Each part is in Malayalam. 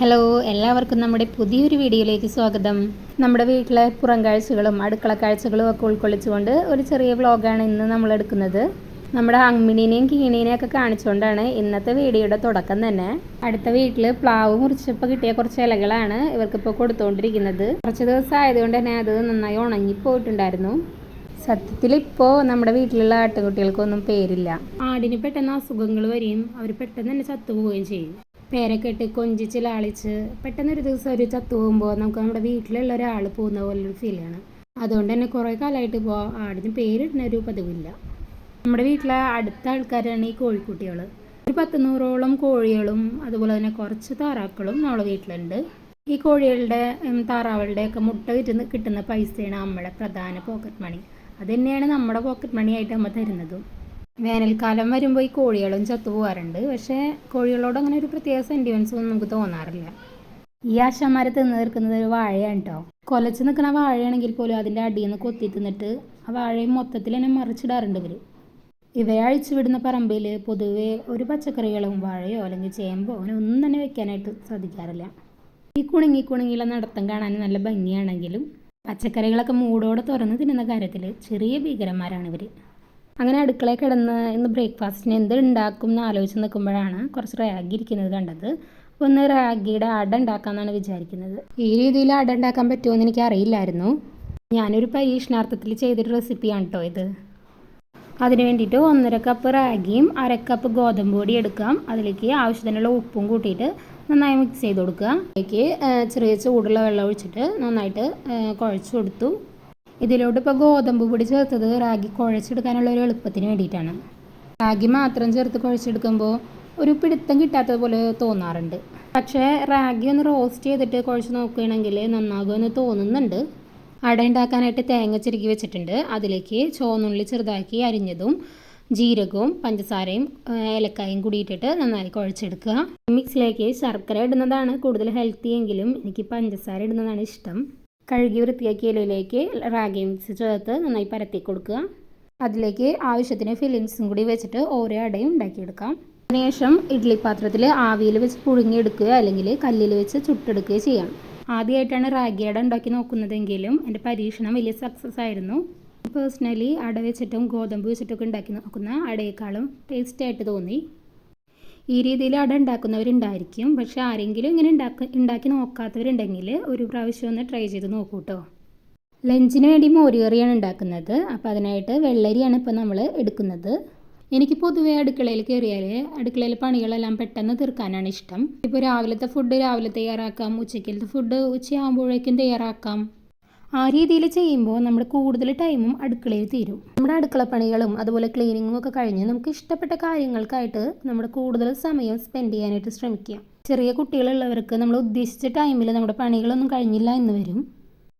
ഹലോ എല്ലാവർക്കും നമ്മുടെ പുതിയൊരു വീഡിയോയിലേക്ക് സ്വാഗതം. നമ്മുടെ വീട്ടിലെ പുറം കാഴ്ചകളും അടുക്കള കാഴ്ചകളും ഒക്കെ ഉൾക്കൊള്ളിച്ചുകൊണ്ട് ഒരു ചെറിയ വ്ളോഗാണ് ഇന്ന് നമ്മൾ എടുക്കുന്നത്. നമ്മുടെ അമ്മിനീനെയും കീണീനെയും ഒക്കെ കാണിച്ചുകൊണ്ടാണ് ഇന്നത്തെ വീഡിയോയുടെ തുടക്കം തന്നെ. അടുത്ത വീട്ടിൽ പ്ലാവ് മുറിച്ചപ്പോൾ കിട്ടിയ കുറച്ച് ഇലകളാണ് ഇവർക്കിപ്പോൾ കൊടുത്തുകൊണ്ടിരിക്കുന്നത്. കുറച്ച് ദിവസം ആയതുകൊണ്ട് തന്നെ അത് നന്നായി ഉണങ്ങി പോയിട്ടുണ്ടായിരുന്നു സത്യത്തിൽ ഇപ്പോൾ നമ്മുടെ വീട്ടിലുള്ള ആട്ടുകുട്ടികൾക്കൊന്നും പേരില്ല. ആടിന് പെട്ടെന്ന് അസുഖങ്ങൾ വരികയും അവർ പെട്ടെന്ന് തന്നെ ചത്തുപോവുകയും ചെയ്യും. പേരൊക്കെ ഇട്ട് കൊഞ്ചിച്ച് ലാളിച്ച് പെട്ടെന്നൊരു ദിവസം ഒരു ചത്തു പോകുമ്പോൾ നമുക്ക് നമ്മുടെ വീട്ടിലുള്ള ഒരാൾ പോകുന്ന പോലൊരു ഫീലാണ് അതുകൊണ്ട് തന്നെ കുറേ കാലമായിട്ട് ഇപ്പോൾ ആടിന് പേരിടുന്ന ഒരു പതിവില്ല. നമ്മുടെ വീട്ടിലെ അടുത്ത ആൾക്കാരാണ് ഈ കോഴിക്കുട്ടികൾ. ഒരു പത്ത് നൂറോളം കോഴികളും അതുപോലെ തന്നെ കുറച്ച് താറാക്കളും നമ്മളെ വീട്ടിലുണ്ട്. ഈ കോഴികളുടെ താറാവുകളുടെയൊക്കെ മുട്ട വിറ്റുന്ന കിട്ടുന്ന പൈസയാണ് നമ്മുടെ പ്രധാന പോക്കറ്റ് മണി അത് തന്നെയാണ് നമ്മുടെ പോക്കറ്റ് മണി ആയിട്ട് നമ്മൾ തരുന്നതും. വേനൽക്കാലം വരുമ്പോൾ ഈ കോഴികളും ചത്തു പോകാറുണ്ട് പക്ഷേ കോഴികളോട് അങ്ങനെ ഒരു പ്രത്യേക സെന്റിമെൻസ് ഒന്നും നമുക്ക് തോന്നാറില്ല. ഈ ആശാന്മാരെ തിന്ന് തീർക്കുന്നത് ഒരു വാഴയാണ് കേട്ടോ കൊലച്ച് നിൽക്കുന്ന വാഴയാണെങ്കിൽ പോലും അതിന്റെ അടിയിൽ നിന്ന് കൊത്തി തിന്നിട്ട് ആ വാഴയും മൊത്തത്തിൽ തന്നെ മറിച്ചിടാറുണ്ട് ഇവർ ഇവയെ അഴിച്ചു വിടുന്ന പറമ്പിൽ പൊതുവെ ഒരു പച്ചക്കറികളും വാഴയോ അല്ലെങ്കിൽ ചേമ്പോ അങ്ങനെ ഒന്നും തന്നെ വെക്കാനായിട്ട് സാധിക്കാറില്ല. ഈ കുണുങ്ങി കുണുങ്ങിയുള്ള നടത്തം കാണാൻ നല്ല ഭംഗിയാണെങ്കിലും പച്ചക്കറികളൊക്കെ മൂടോടെ തുറന്ന് തിന്നുന്ന കാര്യത്തിൽ ചെറിയ ഭീകരന്മാരാണ് ഇവർ അങ്ങനെ അടുക്കളയിൽ കിടന്ന് ഇന്ന് ബ്രേക്ക്ഫാസ്റ്റിന് എന്ത് ഉണ്ടാക്കും എന്ന് ആലോചിച്ച് നിൽക്കുമ്പോഴാണ് കുറച്ച് റാഗി ഇരിക്കുന്നത് കണ്ടത്. അപ്പോൾ ഒന്ന് റാഗിയുടെ അട ഉണ്ടാക്കാമെന്നാണ് വിചാരിക്കുന്നത്. ഈ രീതിയിൽ അട ഉണ്ടാക്കാൻ പറ്റുമോ എനിക്ക് അറിയില്ലായിരുന്നു. ഞാനൊരു പരീക്ഷണാർത്ഥത്തിൽ ചെയ്തൊരു റെസിപ്പിയാണ് കേട്ടോ ഇത്. അതിന് വേണ്ടിയിട്ട് ഒന്നര കപ്പ് റാഗിയും അര കപ്പ് ഗോതമ്പ് പൊടി എടുക്കാം. അതിലേക്ക് ആവശ്യത്തിനുള്ള ഉപ്പും കൂട്ടിയിട്ട് നന്നായി മിക്സ് ചെയ്ത് കൊടുക്കുക. അതിലേക്ക് ചെറിയ ചൂടുള്ള വെള്ളം ഒഴിച്ചിട്ട് നന്നായിട്ട് കുഴച്ച് കൊടുത്തു. ഇതിലോട്ട് ഇപ്പോൾ ഗോതമ്പ് പൊടി ചേർത്തത് റാഗി കുഴച്ചെടുക്കാനുള്ള ഒരു എളുപ്പത്തിന് വേണ്ടിയിട്ടാണ്. റാഗി മാത്രം ചേർത്ത് കുഴച്ചെടുക്കുമ്പോൾ ഒരു പിടുത്തം കിട്ടാത്തത് പോലെ തോന്നാറുണ്ട്. പക്ഷേ റാഗി ഒന്ന് റോസ്റ്റ് ചെയ്തിട്ട് കുഴച്ച് നോക്കുകയാണെങ്കിൽ നന്നാകുമെന്ന് തോന്നുന്നുണ്ട്. അട ഉണ്ടാക്കാനായിട്ട് തേങ്ങ ചിരുക്കി വെച്ചിട്ടുണ്ട്. അതിലേക്ക് ചോന്നുള്ളി ചെറുതാക്കി അരിഞ്ഞതും ജീരകവും പഞ്ചസാരയും ഏലക്കായും കൂടിയിട്ടിട്ട് നന്നായി കുഴച്ചെടുക്കുക. മിക്സിലേക്ക് ശർക്കര ഇടുന്നതാണ് കൂടുതൽ ഹെൽത്തി എങ്കിലും എനിക്ക് പഞ്ചസാര ഇടുന്നതാണ് ഇഷ്ടം. കഴുകി വൃത്തിയാക്കിയ ഇലയിലേക്ക് റാഗി മിക്സ് ചേർത്ത് നന്നായി പരത്തി കൊടുക്കുക. അതിലേക്ക് ആവശ്യത്തിന് ഫില്ലിങ്സും കൂടി വെച്ചിട്ട് ഓരോ അടയും ഉണ്ടാക്കിയെടുക്കാം. അതിനുശേഷം ഇഡ്ഡലി പാത്രത്തിൽ ആവിയിൽ വെച്ച് പുഴുങ്ങിയെടുക്കുക അല്ലെങ്കിൽ കല്ലിൽ വെച്ച് ചുട്ടെടുക്കുകയോ ചെയ്യാം. ആദ്യമായിട്ടാണ് റാഗി അട ഉണ്ടാക്കി നോക്കുന്നതെങ്കിലും എന്റെ പരീക്ഷണം വലിയ സക്സസ് ആയിരുന്നു. പേഴ്സണലി അട വെച്ചിട്ടും ഗോതമ്പ് വെച്ചിട്ടൊക്കെ ഉണ്ടാക്കി നോക്കുന്ന അടയേക്കാളും ടേസ്റ്റി ആയിട്ട് തോന്നി. ഈ രീതിയിൽ അട ഉണ്ടാക്കുന്നവരുണ്ടായിരിക്കും. പക്ഷെ ആരെങ്കിലും ഇങ്ങനെ ഉണ്ടാക്കി ഉണ്ടാക്കി നോക്കാത്തവരുണ്ടെങ്കിൽ ഒരു പ്രാവശ്യം ഒന്ന് ട്രൈ ചെയ്ത് നോക്കൂ കേട്ടോ ലഞ്ചിന് വേണ്ടി മോരുകറിയാണ് ഉണ്ടാക്കുന്നത്. അപ്പോൾ അതിനായിട്ട് വെള്ളരിയാണ് ഇപ്പോൾ നമ്മൾ എടുക്കുന്നത്. എനിക്ക് പൊതുവേ അടുക്കളയിൽ കയറിയാൽ അടുക്കളയിൽ പണികളെല്ലാം പെട്ടെന്ന് തീർക്കാനാണ് ഇഷ്ടം. ഇപ്പോൾ രാവിലത്തെ ഫുഡ് രാവിലെ തയ്യാറാക്കാം. ഉച്ചയ്ക്കലത്തെ ഫുഡ് ഉച്ചയാകുമ്പോഴേക്കും തയ്യാറാക്കാം. ആ രീതിയിൽ ചെയ്യുമ്പോൾ നമ്മൾ കൂടുതൽ ടൈമും അടുക്കളയിൽ തീരും. നമ്മുടെ അടുക്കള പണികളും അതുപോലെ ക്ലീനിങ്ങും ഒക്കെ കഴിഞ്ഞ് നമുക്ക് ഇഷ്ടപ്പെട്ട കാര്യങ്ങൾക്കായിട്ട് നമ്മുടെ കൂടുതൽ സമയം സ്പെൻഡ് ചെയ്യാനായിട്ട് ശ്രമിക്കുക ചെറിയ കുട്ടികളുള്ളവർക്ക് നമ്മൾ ഉദ്ദേശിച്ച ടൈമിൽ നമ്മുടെ പണികളൊന്നും കഴിഞ്ഞില്ല എന്ന് വരും.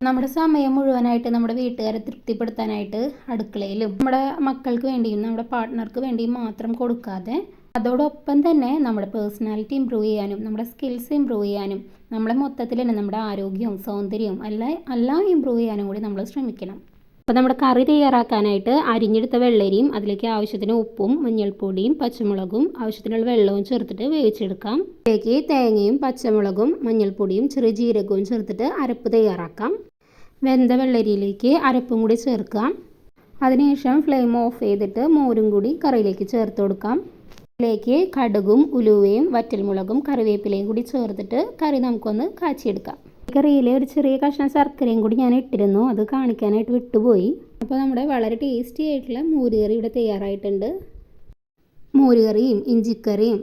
നമ്മുടെ സമയം മുഴുവനായിട്ട് നമ്മുടെ വീട്ടുകാരെ തൃപ്തിപ്പെടുത്താനായിട്ട് അടുക്കളയിലും നമ്മുടെ മക്കൾക്ക് വേണ്ടിയും നമ്മുടെ പാർട്ട്ണർക്ക് വേണ്ടിയും മാത്രം കൊടുക്കാതെ അതോടൊപ്പം തന്നെ നമ്മുടെ പേഴ്സണാലിറ്റി ഇമ്പ്രൂവ് ചെയ്യാനും നമ്മുടെ സ്കിൽസ് ഇമ്പ്രൂവ് ചെയ്യാനും നമ്മളെ മൊത്തത്തിൽ തന്നെ നമ്മുടെ ആരോഗ്യവും സൗന്ദര്യവും എല്ലാം എല്ലാം ഇമ്പ്രൂവ് ചെയ്യാനും കൂടി നമ്മൾ ശ്രമിക്കണം. അപ്പോൾ നമ്മുടെ കറി തയ്യാറാക്കാനായിട്ട് അരിഞ്ഞെടുത്ത വെള്ളരിയും അതിലേക്ക് ആവശ്യത്തിന് ഉപ്പും മഞ്ഞൾപ്പൊടിയും പച്ചമുളകും ആവശ്യത്തിനുള്ള വെള്ളവും ചേർത്തിട്ട് വേവിച്ചെടുക്കാം. ഇതിലേക്ക് തേങ്ങയും പച്ചമുളകും മഞ്ഞൾപ്പൊടിയും ചെറിയ ജീരകവും ചേർത്തിട്ട് അരപ്പ് തയ്യാറാക്കാം. വെന്ത വെള്ളരിയിലേക്ക് അരപ്പും കൂടി ചേർക്കാം. അതിനുശേഷം ഫ്ലെയിം ഓഫ് ചെയ്തിട്ട് മോരും കൂടി കറിയിലേക്ക് ചേർത്ത് കൊടുക്കാം. ഇതിലേക്ക് കടുകും ഉലുവയും വറ്റൽമുളകും കറിവേപ്പിലയും കൂടി ചേർത്തിട്ട് കറി നമുക്കൊന്ന് കാച്ചിയെടുക്കാം. ഈ കറിയിൽ ഒരു ചെറിയ കഷ്ണം ശർക്കരയും കൂടി ഞാൻ ഇട്ടിരുന്നു. അത് കാണിക്കാനായിട്ട് വിട്ടുപോയി. അപ്പോൾ നമ്മുടെ വളരെ ടേസ്റ്റി ആയിട്ടുള്ള മോരുകറി ഇവിടെ തയ്യാറായിട്ടുണ്ട്. മോരുകറിയും ഇഞ്ചിക്കറിയും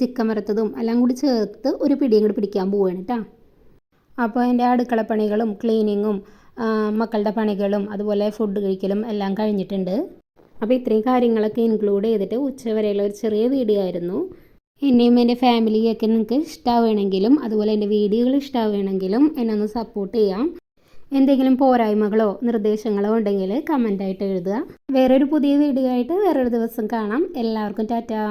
ചിക്കൻ വറുത്തതും എല്ലാം കൂടി ചേർത്ത് ഒരു പിടിയും കൂടി പിടിക്കാൻ പോവുകയാണ് കേട്ടോ അപ്പോൾ എന്റെ അടുക്കളപ്പണികളും ക്ലീനിങ്ങും മക്കളുടെ പണികളും അതുപോലെ ഫുഡ് കഴിക്കലും എല്ലാം കഴിഞ്ഞിട്ടുണ്ട്. അപ്പോൾ ഇത്രയും കാര്യങ്ങളൊക്കെ ഇൻക്ലൂഡ് ചെയ്തിട്ട് ഉച്ചവരെയുള്ള ഒരു ചെറിയ വീഡിയോ ആയിരുന്നു. എന്നെയും എന്റെ ഫാമിലിയൊക്കെ നിങ്ങൾക്ക് ഇഷ്ടമാവുകയാണെങ്കിലും അതുപോലെ എന്റെ വീഡിയോകൾ ഇഷ്ടമാവുകയാണെങ്കിലും എന്നെ ഒന്ന് സപ്പോർട്ട് ചെയ്യാം. എന്തെങ്കിലും പോരായ്മകളോ നിർദ്ദേശങ്ങളോ ഉണ്ടെങ്കിൽ കമന്റായിട്ട് എഴുതുക. വേറൊരു പുതിയ വീഡിയോ ആയിട്ട് വേറൊരു ദിവസം കാണാം. എല്ലാവർക്കും ടാറ്റാ.